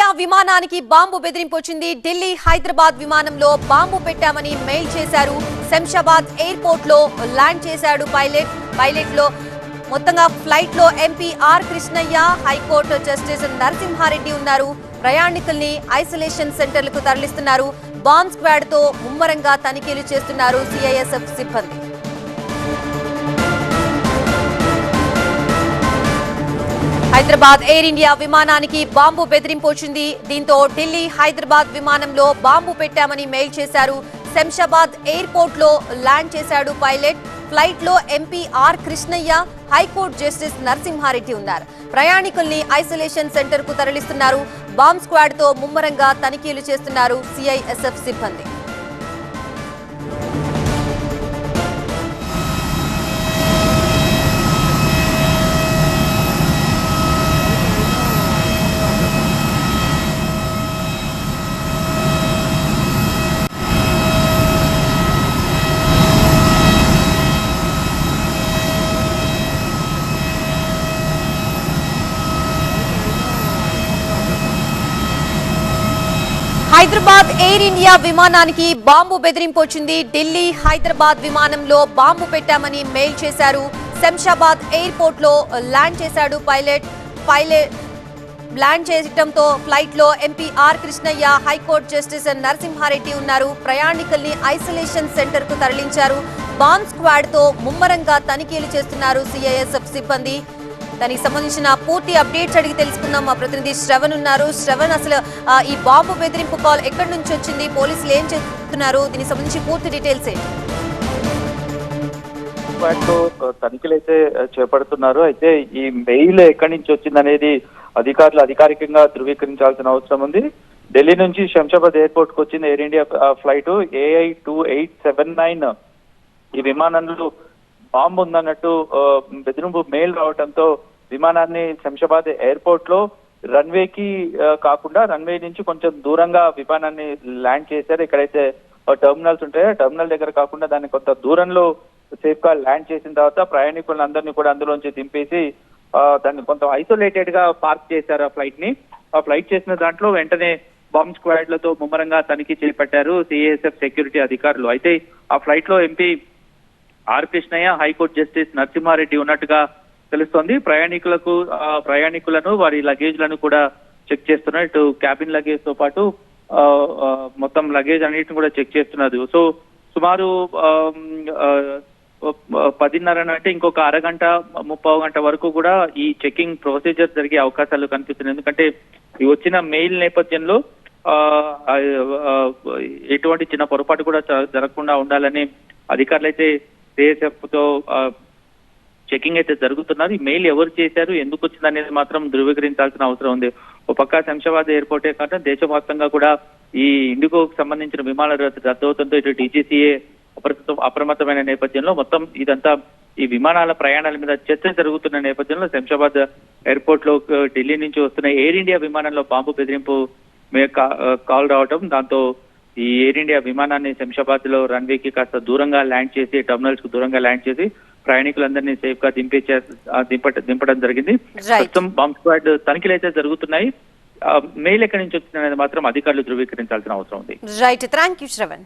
India విమానానికి బాంబు బెదిరింపు వచ్చింది ఢిల్లీ హైదరాబాద్ విమానంలో బాంబు పెట్టామని మెయిల్ చేశారు. శంషాబాద్ ఎయిర్పోర్ట్లో ల్యాండ్ చేశాడు పైలట్. పైలట్లో మొత్తంగా ఫ్లైట్లో MP R Krishnaiah high court justice Narasimha Reddy ఉన్నారు. ప్రయాణికుల్ని ఐసోలేషన్ సెంటర్లకు తరలిస్తున్నారు. బాంబ్ స్క్వాడ్తో ముమ్మరంగా తనిఖీలు చేస్తున్నారు సిఐఎస్ఎఫ్ సిబ్బంది. హైదరాబాద్ ఎయిర్ ఇండియా విమానానికి బాంబు బెదిరింపు వచ్చింది. దీంతో ఢిల్లీ హైదరాబాద్ విమానంలో బాంబు పెట్టామని మెయిల్ చేశారు. శంషాబాద్ ఎయిర్పోర్ట్లో ల్యాండ్ చేశాడు పైలట్. ఫ్లైట్లో MP R Krishnaiah high court justice Narasimha Reddy ఉన్నారు. ప్రయాణికుల్ని ఐసోలేషన్ సెంటర్కు తరలిస్తున్నారు. బాంబ్ స్క్వాడ్తో ముమ్మరంగా తనిఖీలు చేస్తున్నారు సిఐఎస్ఎఫ్ సిబ్బంది. హైదరాబాద్ ఎయిర్ ఇండియా విమానానికి బాంబు బెదిరింపు వచ్చింది. ఢిల్లీ హైదరాబాద్ విమానంలో బాంబు పెట్టామని మెయిల్ చేశారు. శంషాబాద్ ఎయిర్పోర్ట్లో ల్యాండ్ చేశాడు పైలట్. పైలట్ ల్యాండ్ చేయడంతో ఫ్లైట్లో MP R Krishnaiah high court justice Narasimha Reddy ఉన్నారు. ప్రయాణికుల్ని ఐసోలేషన్ సెంటర్కు తరలించారు. బాంబ్ స్క్వాడ్తో ముమ్మరంగా తనిఖీలు చేస్తున్నారు సిఐఎస్ఎఫ్ సిబ్బంది. దానికి సంబంధించిన పూర్తి అప్డేట్స్ అడిగి తెలుసుకుందాం. మా ప్రతినిధి శ్రవణ్ ఉన్నారు. శ్రవణ్ అసలు ఈ బాంబు బెదిరింపు కాల్ ఎక్కడి నుంచి వచ్చింది? పోలీసులు ఏం చేస్తున్నారు దీనికి సంబంధించి పూర్తి డీటెయిల్స్ ఏంటి? తనిఖీలు అయితే చేపడుతున్నారు. అయితే ఈ మెయిల్ ఎక్కడి నుంచి వచ్చిందనేది అధికారులు అధికారికంగా ధృవీకరించాల్సిన అవసరం ఉంది. ఢిల్లీ నుంచి శంషాబాద్ ఎయిర్పోర్ట్కు వచ్చింది Air India flight. AI two eight seven nine ఈ విమానంలో బాంబు ఉందన్నట్టు బెదిరింపు మెయిల్ రావడంతో విమానాన్ని శంషాబాద్ ఎయిర్పోర్ట్లో రన్వే కి కాకుండా రన్వే నుంచి కొంచెం దూరంగా విమానాన్ని ల్యాండ్ చేశారు. ఎక్కడైతే టెర్మినల్స్ ఉంటాయో టెర్మినల్ దగ్గర కాకుండా దాన్ని కొంత దూరంలో సేఫ్గా ల్యాండ్ చేసిన తర్వాత ప్రయాణికులందరినీ కూడా అందులోంచి దింపేసి దాన్ని కొంత ఐసోలేటెడ్గా పార్క్ చేశారు ఆ ఫ్లైట్ని ఆ ఫ్లైట్ చేసిన దాంట్లో వెంటనే బాంబ్ స్క్వాడ్లతో ముమ్మరంగా తనిఖీ చేపట్టారు సిఎస్ఎఫ్ సెక్యూరిటీ అధికారులు. అయితే ఆ ఫ్లైట్లో MP R Krishnaiah high court justice Narasimha Reddy ఉన్నట్టుగా తెలుస్తోంది. ప్రయాణికులకు ఆ, ప్రయాణికులను వారి లగేజ్లను కూడా చెక్ చేస్తున్నారు. ఇటు క్యాబిన్ లగేజ్తో పాటు ఆ, మొత్తం లగేజ్ అన్నిటిని కూడా చెక్ చేస్తున్నారు. సో సుమారు ఆ, పదిన్నర అంటే ఇంకొక అరగంట ముప్పై గంట వరకు కూడా ఈ చెకింగ్ ప్రొసీజర్ జరిగే అవకాశాలు కనిపిస్తున్నాయి. ఎందుకంటే ఈ వచ్చిన మెయిల్ నేపథ్యంలో ఆ, ఎటువంటి చిన్న పొరపాటు కూడా జరగకుండా ఉండాలని అధికారులు అయితే సిఎస్ఎఫ్తో చెకింగ్ అయితే జరుగుతున్నారు ఈ మెయిల్ ఎవరు చేశారు ఎందుకు వచ్చింది అనేది మాత్రం ధృవీకరించాల్సిన అవసరం ఉంది. ఒక పక్క శంషాబాద్ ఎయిర్పోర్టే కాకుండా దేశవ్యాప్తంగా కూడా ఈ ఇండిగోకు సంబంధించిన విమానాల రద్దవుతుందో ఇటు డీజీసీఏ అప్రమత్తం అప్రమత్తమైన నేపథ్యంలో మొత్తం ఇదంతా ఈ విమానాల ప్రయాణాల మీద చర్చ జరుగుతున్న నేపథ్యంలో శంషాబాద్ ఎయిర్పోర్ట్లో ఢిల్లీ నుంచి వస్తున్న ఎయిర్ ఇండియా విమానంలో బాంబు బెదిరింపు కాల్ రావడం దాంతో ఈ ఎయిర్ ఇండియా విమానాన్ని శంషాబాద్లో రన్వే కి కాస్త దూరంగా ల్యాండ్ చేసి టెర్మినల్స్కు దూరంగా ల్యాండ్ చేసి ప్రయాణికులందరినీ సేఫ్గా దింపే దింప దింపడం జరిగింది. ప్రస్తుతం బాంబ్ స్క్వాడ్ తనిఖీలు అయితే జరుగుతున్నాయి. మెయిల్ ఎక్కడి నుంచి వచ్చింది అనేది మాత్రం అధికారులు ధృవీకరించాల్సిన అవసరం ఉంది. Right thank you Shravan